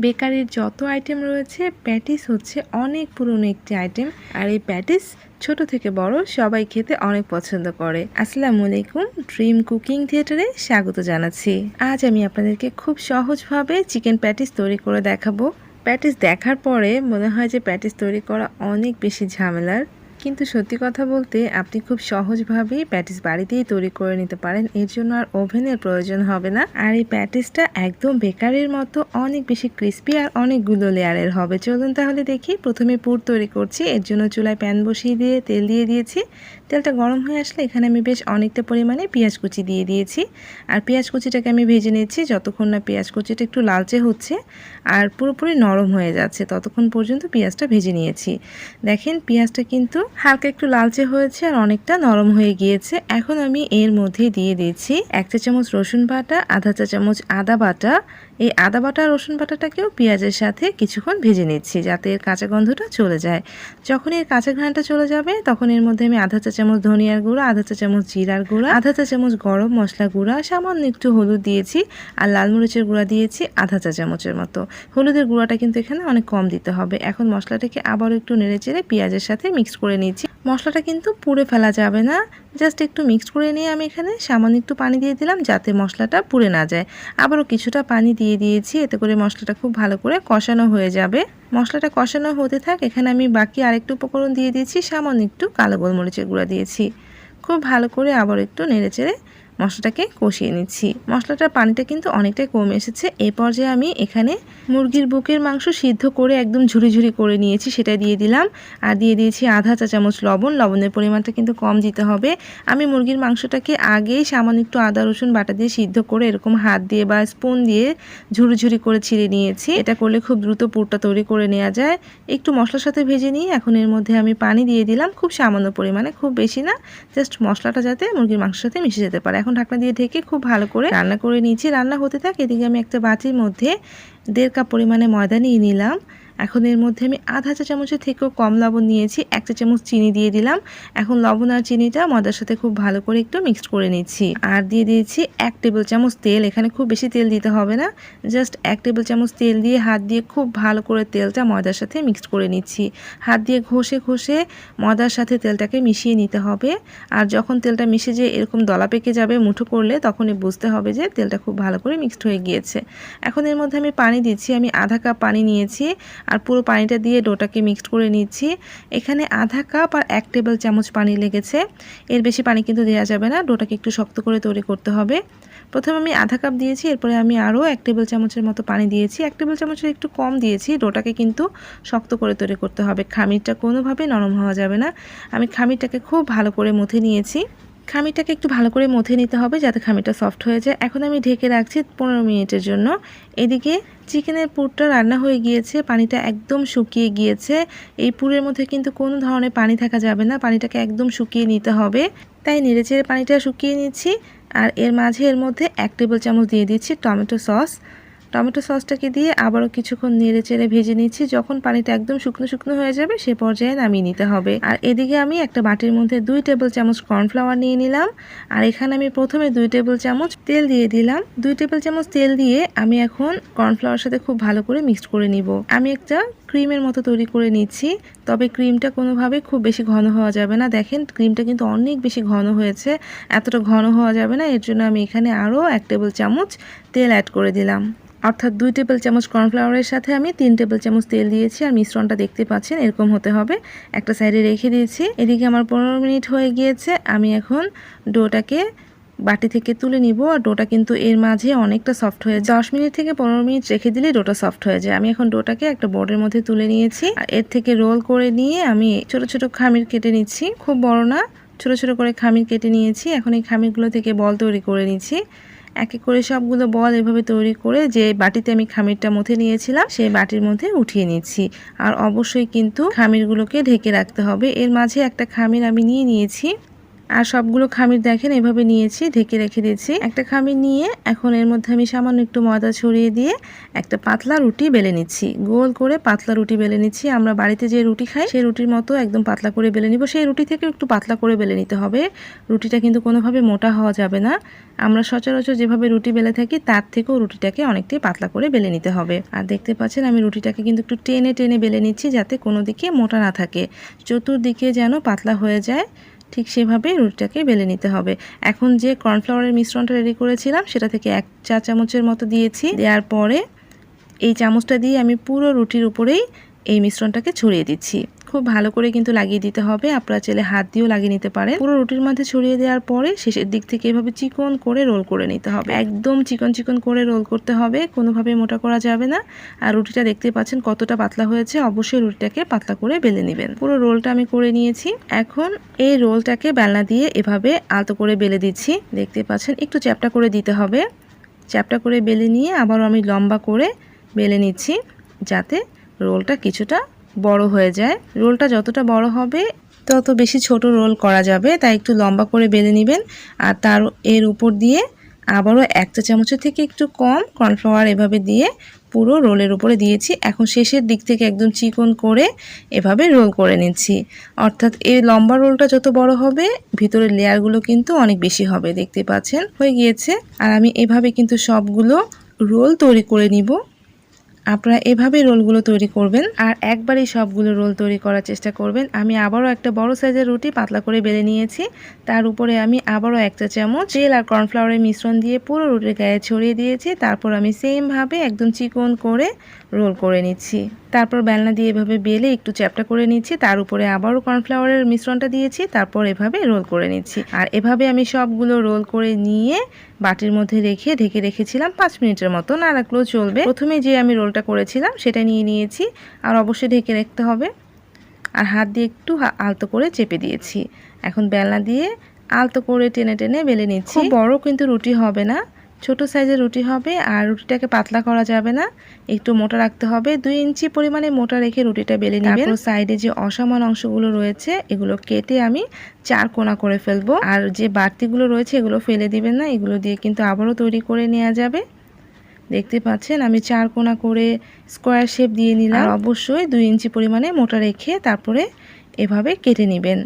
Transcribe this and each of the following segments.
বেকারির যত আইটেম রয়েছে, প্যাটিস হচ্ছে অনেক পুরনো একটি আইটেম। আর এই প্যাটিস ছোট থেকে বড় সবাই খেতে অনেক পছন্দ করে। আসসালামু আলাইকুম, ড্রিম কুকিং থিয়েটারে স্বাগত জানাচ্ছি। আজ আমি আপনাদেরকে খুব সহজভাবে চিকেন প্যাটিস তৈরি করে দেখাবো। প্যাটিস দেখার পরে মনে হয় যে প্যাটিস তৈরি করা অনেক বেশি ঝামেলার। কিন্তু সত্যি কথা বলতে আপনি খুব সহজভাবেই প্যাটিস বাড়িতেই তৈরি করে নিতে পারেন। এর জন্য আর ওভেনের প্রয়োজন হবে না। আর এই প্যাটিসটা একদম বেকারির মতো অনেক বেশি ক্রিস্পি আর অনেকগুলো লেয়ারের হবে। চলুন তাহলে দেখি। প্রথমে পুর তৈরি করছি। এর জন্য চুলায় প্যান বসিয়ে দিয়ে তেল দিয়ে দিয়েছি। তেলটা গরম হয়ে আসলে এখানে আমি বেশ অনেকটা পরিমাণে পেঁয়াজ কুচি দিয়ে দিয়েছি। আর পেঁয়াজ কুচিটাকে আমি ভেজে নিচ্ছি যতক্ষণ না পেঁয়াজ কুচিটা একটু লালচে হচ্ছে আর পুরোপুরি নরম হয়ে যাচ্ছে, ততক্ষণ পর্যন্ত পেঁয়াজটা ভেজে নিয়েছি। দেখেন, পেঁয়াজটা কিন্তু হালকা একটু লালচে হয়েছে আর অনেকটা নরম হয়ে গিয়েছে। এখন আমি এর মধ্যে দিয়ে দিয়েছি এক চা চামচ রসুন বাটা, আধা চা চামচ আদা বাটা। এই আদা বাটা রসুন বাটাটাকেও পেঁয়াজের সাথে কিছুক্ষণ ভেজে নিচ্ছি যাতে এর কাঁচা গন্ধটা চলে যায়। যখন এর কাঁচা ঘ্রাণটা চলে যাবে, তখন এর মধ্যে আমি আধা চা চামচ ধনিয়ার গুঁড়া, আধা চা চামচ জিরার গুঁড়া, আধা চা চামচ গরম মশলা গুঁড়া সামান্য একটু হলুদ দিয়েছি আর লাল মরিচের গুঁড়া দিয়েছি আধা চা চামচের মতো। হলুদের গুঁড়াটা কিন্তু এখানে অনেক কম দিতে হবে। এখন মশলাটাকে আবার একটু নেড়ে চেড়ে পেঁয়াজের সাথে মিক্স করে নিচ্ছি। মশলাটা কিন্তু পুড়ে ফেলা যাবে না। জাস্ট একটু মিক্স করে নিয়ে আমি এখানে সামান্য একটু পানি দিয়ে দিলাম যাতে মশলাটা পুড়ে না যায়। আবারও কিছুটা পানি দিয়ে দিয়েছি, এতে করে মশলাটা খুব ভালো করে কষানো হয়ে যাবে। মশলাটা কষানো হতে থাক, এখানে আমি বাকি আরেকটু উপকরণ দিয়ে দিয়েছি, সামান্য একটু কালো গোলমরিচের গুঁড়া দিয়েছি। খুব ভালো করে আবার একটু নেড়ে চেড়ে মশলাটাকে কষিয়ে নিচ্ছি। মশলাটার পানিটা কিন্তু অনেকটাই কমে এসেছে। এই পর্যায়ে আমি এখানে মুরগির বুকের মাংস সিদ্ধ করে একদম ঝুরি ঝুরি করে নিয়েছি, সেটা দিয়ে দিলাম। আর দিয়ে দিয়েছি আধা চা চামচ লবণ। লবণের পরিমাণটা কিন্তু কম দিতে হবে। আমি মুরগির মাংসটাকে আগেই সামান্য একটু আদা, রসুন বাটা দিয়ে সিদ্ধ করে এরকম হাত দিয়ে বা স্পুন দিয়ে ঝুরি ঝুরি করে ছিঁড়ে নিয়েছি। এটা করলে খুব দ্রুত পুরটা তৈরি করে নেওয়া যায়। একটু মশলার সাথে ভেজে নিয়ে এখন এর মধ্যে আমি পানি দিয়ে দিলাম। খুব সামান্য পরিমাণে, খুব বেশি না। জাস্ট মশলাটা যাতে মুরগির মাংসের সাথে মিশে যেতে পারে। এখন ঢাকনা দিয়ে ঢেকে খুব ভালো করে রান্না করে নিয়েছি। রান্না হতে থাক, এদিকে আমি একটা বাটির মধ্যে দেড় কাপ পরিমাণে ময়দা নিয়ে নিলাম। এখন এর মধ্যে আমি আধা চা চামচের থেকেও কম লবণ নিয়েছি। এক চা চামচ চিনি দিয়ে দিলাম। এখন লবণ আর চিনিটা ময়দার সাথে খুব ভালো করে একটু মিক্সড করে নিচ্ছি। আর দিয়ে দিয়েছি এক টেবিল চামচ তেল। এখানে খুব বেশি তেল দিতে হবে না। জাস্ট এক টেবিল চামচ তেল দিয়ে হাত দিয়ে খুব ভালো করে তেলটা ময়দার সাথে মিক্সড করে নিচ্ছি। হাত দিয়ে ঘষে ঘষে ময়দার সাথে তেলটাকে মিশিয়ে নিতে হবে। আর যখন তেলটা মিশে যে এরকম দলা পেকে যাবে মুঠো করলে, তখনই বুঝতে হবে যে তেলটা খুব ভালো করে মিক্সড হয়ে গিয়েছে। এখন এর মধ্যে আমি পানি দিচ্ছি। আমি আধা কাপ পানি নিয়েছি। আর পুরো পানিটা দিয়ে ডোটাকে মিক্সড করে নিচ্ছি। এখানে আধা কাপ আর এক টেবিল চামচ পানি লেগেছে। এর বেশি পানি কিন্তু দেওয়া যাবে না, ডোটাকে একটু শক্ত করে তৈরি করতে হবে। প্রথমে আমি আধা কাপ দিয়েছি, এরপরে আমি আরও এক টেবিল চামচের মতো পানি দিয়েছি। এক টেবিল চামচের একটু কম দিয়েছি, ডোটাকে কিন্তু শক্ত করে তৈরি করতে হবে। খামিরটা কোনোভাবেই নরম হওয়া যাবে না। আমি খামিরটাকে খুব ভালো করে মুথে নিয়েছি। খামিরটাকে একটু ভালো করে মথে নিতে হবে যাতে খামিটা সফট হয়ে যায়। এখন আমি ঢেকে রাখছি পনেরো মিনিটের জন্য। এদিকে চিকেনের পুরটা রান্না হয়ে গিয়েছে, পানিটা একদম শুকিয়ে গিয়েছে। এই পুরের মধ্যে কিন্তু কোনো ধরনের পানি থাকা যাবে না, পানিটাকে একদম শুকিয়ে নিতে হবে। তাই নেড়েচেড়ে পানিটা শুকিয়ে নিচ্ছি। আর এর মাঝে এর মধ্যে এক টেবিল চামচ দিয়ে দিচ্ছি টমেটো সস। টমেটো সসটাকে দিয়ে আবারও কিছুক্ষণ নেড়ে চেড়ে ভেজে নিচ্ছি। যখন পানিটা একদম শুকনো শুকনো হয়ে যাবে, সে পর্যায়ে নামিয়ে নিতে হবে। আর এদিকে আমি একটা বাটির মধ্যে দুই টেবিল চামচ কর্নফ্লাওয়ার নিয়ে নিলাম। আর এখানে আমি প্রথমে দুই টেবিল চামচ তেল দিয়ে দিলাম। দুই টেবিল চামচ তেল দিয়ে আমি এখন কর্নফ্লাওয়ার সাথে খুব ভালো করে মিক্সড করে নিব। আমি একটা ক্রিমের মতো তৈরি করে নিচ্ছি। তবে ক্রিমটা কোনোভাবে খুব বেশি ঘন হওয়া যাবে না। দেখেন, ক্রিমটা কিন্তু অনেক বেশি ঘন হয়েছে। এতটা ঘন হওয়া যাবে না। এর জন্য আমি এখানে আরও এক টেবিল চামচ তেল অ্যাড করে দিলাম। অর্থাৎ দুই টেবিল চামচ কর্নফ্লাওয়ারের সাথে আমি তিন টেবিল চামচ তেল দিয়েছি আর মিশ্রণটা দেখতে পাচ্ছেন, এরকম হতে হবে। একটা সাইডে রেখে দিয়েছি। এদিকে আমার পনেরো মিনিট হয়ে গিয়েছে। আমি এখন ডোটাকে বাটি থেকে তুলে নিব। আর ডোটা কিন্তু এর মাঝে অনেকটা সফট হয়ে যায়। দশ মিনিট থেকে পনেরো মিনিট রেখে দিলে ডোটা সফট হয়ে যায়। আমি এখন ডোটাকে একটা বোর্ডের মধ্যে তুলে নিয়েছি। আর এর থেকে রোল করে নিয়ে আমি ছোট ছোট খামির কেটে নিচ্ছি। খুব বড় না, ছোট ছোট করে খামির কেটে নিয়েছি। এখন এই খামিরগুলো থেকে বল তৈরি করে নিচ্ছি। এক করে সবগুলো বল এভাবে তৈরি করে যে বাটিতে আমি খামিরটা মথে নিয়েছিলাম, সেই বাটির মধ্যে উঠিয়ে নিচ্ছি। আর অবশ্যই কিন্তু খামিরগুলোকে ঢেকে রাখতে হবে। এর মাঝে একটা খামির আমি নিয়ে নিয়েছি। আর সবগুলো খামির দেখেন, এভাবে নিয়েছি, ঢেকে রেখে দিয়েছি। একটা খামির নিয়ে এখন এর মধ্যে আমি সামান্য একটু ময়দা ছড়িয়ে দিয়ে একটা পাতলা রুটি বেলে নিচ্ছি। গোল করে পাতলা রুটি বেলে নিচ্ছি। আমরা বাড়িতে যে রুটি খাই, সেই রুটির মতো একদম পাতলা করে বেলে নিব। সেই রুটি থেকে একটু পাতলা করে বেলে নিতে হবে। রুটিটা কিন্তু কোনোভাবে মোটা হওয়া যাবে না। আমরা সচরাচর যেভাবে রুটি বেলে থাকি, তার থেকেও রুটিটাকে অনেকটাই পাতলা করে বেলে নিতে হবে। আর দেখতে পাচ্ছেন, আমি রুটিটাকে কিন্তু একটু টেনে টেনে বেলে নিচ্ছি যাতে কোনো দিকে মোটা না থাকে। চতুর্দিকে যেন পাতলা হয়ে যায়। ঠিক সেভাবে রুটিটাকে বেলে নিতে হবে। এখন যে কর্নফ্লাওয়ারের মিশ্রণটা রেডি করেছিলাম, সেটা থেকে এক চা চামচের মতো দিয়েছি। দেওয়ার পরে এই চামচটা দিয়ে আমি পুরো রুটির উপরেই এই মিশ্রণটাকে ছড়িয়ে দিচ্ছি। খুব ভালো করে কিন্তু লাগিয়ে দিতে হবে। আপনারা চাইলে হাত দিয়েও লাগিয়ে নিতে পারেন। পুরো রুটির মধ্যে ছড়িয়ে দেওয়ার পরে শেষের দিক থেকে এভাবে চিকন করে রোল করে নিতে হবে। একদম চিকন চিকন করে রোল করতে হবে কোনোভাবে মোটা করা যাবে না। আর রুটিটা দেখতে পাচ্ছেন কতটা পাতলা হয়েছে। অবশ্যই রুটিটাকে পাতলা করে বেলে নেবেন। পুরো রোলটা আমি করে নিয়েছি। এখন এই রোলটাকে বেলনা দিয়ে এভাবে আলতো করে বেলে দিচ্ছি। দেখতে পাচ্ছেন একটু চ্যাপটা করে দিতে হবে। চ্যাপটা করে বেলে নিয়ে আবারও আমি লম্বা করে বেলে নিচ্ছি, যাতে রোলটা কিছুটা বড় হয়ে যায়। রোলটা যতটা বড় হবে, তত বেশি ছোট রোল করা যাবে। তাই একটু লম্বা করে বেলে নেবেন আর তার এর উপর দিয়ে আবারও এক চা চামচের থেকে একটু কম কর্নফ্লাওয়ার এভাবে দিয়ে পুরো রোলের উপরে দিয়েছি। এখন শেষের দিক থেকে একদম চিকন করে এভাবে রোল করে নিচ্ছি। অর্থাৎ এই লম্বা রোলটা যত বড় হবে, ভিতরের লেয়ারগুলো কিন্তু অনেক বেশি হবে, দেখতে পাচ্ছেন? হয়ে গিয়েছে। আর আমি এভাবে কিন্তু সবগুলো রোল তৈরি করে নিব। আপনারা এভাবে রোলগুলো তৈরি করবেন আর একবারই সবগুলো রোল তৈরি করার চেষ্টা করবেন। আমি আবারও একটা বড় সাইজের রুটি পাতলা করে বেলে নিয়েছি। তার উপরে আমি আবারও একটা চামচ তেল আর কর্নফ্লাওয়ারের মিশ্রণ দিয়ে পুরো রুটির গায়ে ছড়িয়ে দিয়েছি। তারপর আমি সেমভাবে একদম চিকন করে রোল করে নিচ্ছি। তারপর বেলনা দিয়ে এভাবে বেলে একটু চ্যাপটা করে নিচ্ছি। তার উপরে আবারও কর্নফ্লাওয়ারের মিশ্রণটা দিয়েছি, তারপর এভাবে রোল করে নিচ্ছি। আর এভাবে আমি সবগুলো রোল করে নিয়ে বাটির মধ্যে রেখে ঢেকে রেখেছিলাম পাঁচ মিনিটের মতো না রাখলেও চলবে। প্রথমে যে আমি রোলটা করেছিলাম সেটা নিয়ে নিয়েছি, আর অবশ্যই ঢেকে রাখতে হবে। আর হাত দিয়ে একটু আলতো করে চেপে দিয়েছি। এখন বেলনা দিয়ে আলতো করে টেনে টেনে বেলে নিচ্ছি। বড় কিন্তু রুটি হবে না। ছোট সাইজের রুটি হবে আর রুটিটাকে পাতলা করা যাবে না। একটু মোটা রাখতে হবে। দুই ইঞ্চি পরিমাণে মোটা রেখে রুটিটা বেলে নেবেন। সাইডে যে অসমান অংশগুলো রয়েছে এগুলো কেটে আমি চার কোনা করে ফেলব। আর যে বাড়তিগুলো রয়েছে এগুলো ফেলে দিবেন না। এগুলো দিয়ে কিন্তু আবারও তৈরি করে নেওয়া যাবে। দেখতে পাচ্ছেন আমি চার কোনা করে স্কোয়ার শেপ দিয়ে নিলাম। অবশ্যই দুই ইঞ্চি পরিমাণে মোটা রেখে তারপরে এভাবে কেটে নেবেন।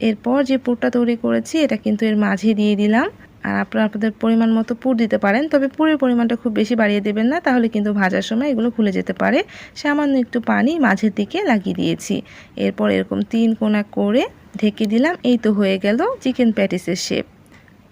এরপর যে পুরটা তৈরি করেছি এটা কিন্তু এর মাঝে দিয়ে দিলাম। আর আপনারা আপনাদের পরিমাণ মতো পুর দিতে পারেন, তবে পুরের পরিমাণটা খুব বেশি বাড়িয়ে দেবেন না। তাহলে কিন্তু ভাজার সময় এগুলো খুলে যেতে পারে। সামান্য একটু পানি মাঝের দিকে লাগিয়ে দিয়েছি। এরপর এরকম তিন কোনা করে ঢেকে দিলাম। এই তো হয়ে গেল চিকেন প্যাটিসের শেপ।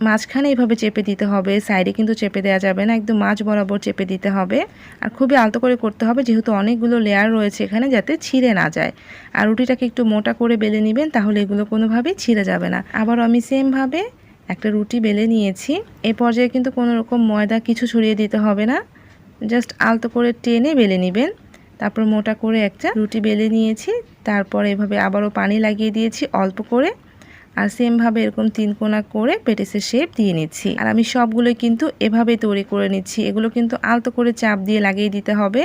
মাঝখানে এইভাবে চেপে দিতে হবে। সাইডে কিন্তু চেপে দেওয়া যাবে না। একদম মাছ বরাবর চেপে দিতে হবে। আর খুবই আলতো করে করতে হবে, যেহেতু অনেকগুলো লেয়ার রয়েছে এখানে, যাতে ছিঁড়ে না যায়। আর রুটিটাকে একটু মোটা করে বেলে নেবেন, তাহলে এগুলো কোনোভাবেই ছিঁড়ে যাবে না। আবারও আমি সেমভাবে একটা রুটি বেলে নিয়েছি। এ পর্যায়ে কিন্তু কোনো রকম ময়দা কিছু ছড়িয়ে দিতে হবে না। জাস্ট আলতো করে টেনে বেলে নেবেন। তারপর মোটা করে একটা রুটি বেলে নিয়েছি। তারপর এভাবে আবারও পানি লাগিয়ে দিয়েছি অল্প করে। আর সেমভাবে এরকম তিন কোনা করে পেটিসের শেপ দিয়ে নিচ্ছি। আর আমি সবগুলোই কিন্তু এভাবে তৈরি করে নিচ্ছি। এগুলো কিন্তু আলতো করে চাপ দিয়ে লাগিয়ে দিতে হবে।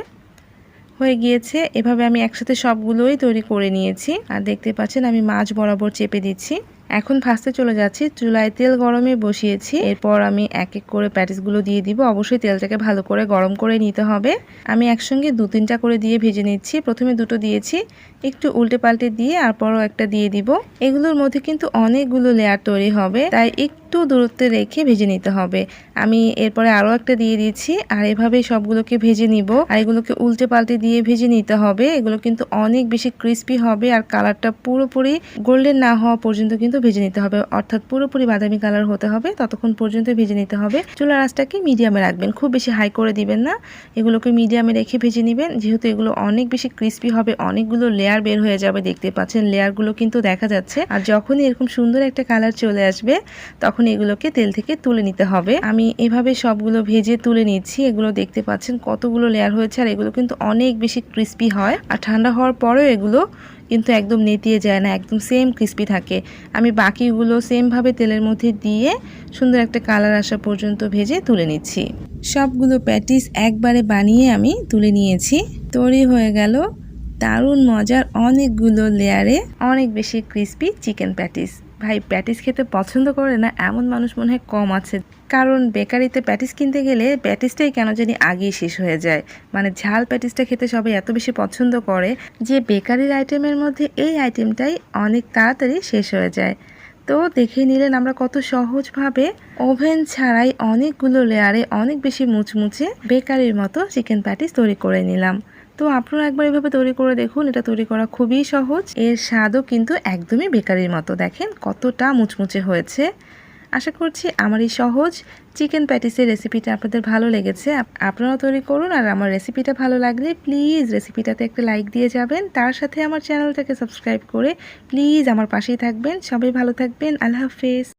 হয়ে গিয়েছে, এভাবে আমি একসাথে সবগুলোই তৈরি করে নিয়েছি। আর দেখতে পাচ্ছেন আমি মাছ বরাবর চেপে দিচ্ছি। এখন ভাজতে চলে যাচ্ছি। চুলায় তেল গরমে বসিয়েছি। এরপর আমি এক এক করে প্যাটিসগুলো দিয়ে দিব। অবশ্যই তেলটাকে ভালো করে গরম করে নিতে হবে। আমি একসঙ্গে দু তিনটা করে দিয়ে ভেজে নিচ্ছি। প্রথমে দুটো দিয়েছি। একটু উল্টে পাল্টে দিয়ে তারপরও একটা দিয়ে দিব। এগুলোর মধ্যে কিন্তু অনেকগুলো লেয়ার তৈরি হবে। তাই একটু দূরত্বে রেখে ভেজে নিতে হবে। আমি এরপরে আরও একটা দিয়ে দিচ্ছি। আর এভাবে সবগুলোকে ভেজে নিব। আর এগুলোকে উল্টে পাল্টে দিয়ে ভেজে নিতে হবে। এগুলো কিন্তু অনেক বেশি ক্রিস্পি হবে। আর কালারটা পুরোপুরি গোল্ডেন না হওয়া পর্যন্ত কিন্তু ভেজে নিতে হবে। অর্থাৎ পুরোপুরি বাদামি কালার হতে হবে। ততক্ষণ পর্যন্ত ভেজে নিতে হবে। চুলার আঁচটাকে মিডিয়ামে রাখবেন। খুব বেশি হাই করে দিবেন না। এগুলোকে মিডিয়ামে রেখে ভেজে নেবেন। যেহেতু এগুলো অনেক বেশি ক্রিস্পি হবে, অনেকগুলো লেয়ার বের হয়ে যাবে। দেখতে পাচ্ছেন লেয়ারগুলো কিন্তু দেখা যাচ্ছে। আর যখনই এরকম সুন্দর একটা কালার চলে আসবে, তখন এগুলোকে তেল থেকে তুলে নিতে হবে। আমি এভাবে সবগুলো ভেজে তুলে নিচ্ছি। এগুলো দেখতে পাচ্ছেন কতগুলো লেয়ার হয়েছে। আর এগুলো কিন্তু অনেক বেশি ক্রিস্পি হয়। আর ঠান্ডা হওয়ার পরেও এগুলো কিন্তু একদম নেতিয়ে যায় না, একদম সেম ক্রিস্পি থাকে। আমি বাকিগুলো সেমভাবে তেলের মধ্যে দিয়ে সুন্দর একটা কালার আসা পর্যন্ত ভেজে তুলে নিচ্ছি। সবগুলো প্যাটিস একবারে বানিয়ে আমি তুলে নিয়েছি। তৈরি হয়ে গেল দারুণ মজার অনেকগুলো লেয়ারে অনেক বেশি ক্রিস্পি চিকেন প্যাটিস ভাই প্যাটিস খেতে পছন্দ করে না? এমন মানুষ মনে হয় কম আছে। কারণ বেকারিতে প্যাটিস কিনতে গেলে প্যাটিসটাই কেন জানি আগেই শেষ হয়ে যায়। মানে ঝাল প্যাটিসটা খেতে সবাই এত বেশি পছন্দ করে যে বেকারির আইটেমের মধ্যে এই আইটেমটাই অনেক তাড়াতাড়ি শেষ হয়ে যায়। তো দেখে নিলেন আমরা কত সহজভাবে। ওভেন ছাড়াই অনেকগুলো লেয়ারে অনেক বেশি মুচমুচে বেকারির মতো চিকেন প্যাটিস তৈরি করে নিলাম। তো আপনারা একবার এভাবে তৈরি করে দেখুন, এটা তৈরি করা খুবই সহজ। এর স্বাদও কিন্তু একদমই বেকারির মতো। দেখেন কতটা মুচমুচে হয়েছে। আশা করছি আমার এই সহজ চিকেন প্যাটিসের রেসিপিটা আপনাদের ভালো লেগেছে। আপ- আপনারাও তৈরি করুন আর আমার রেসিপিটা ভালো লাগলে প্লিজ রেসিপিটাতে একটা লাইক দিয়ে যাবেন। তার সাথে আমার চ্যানেলটাকে সাবস্ক্রাইব করে প্লিজ আমার পাশেই থাকবেন। সবাই ভালো থাকবেন। আল্লাহ হাফেজ।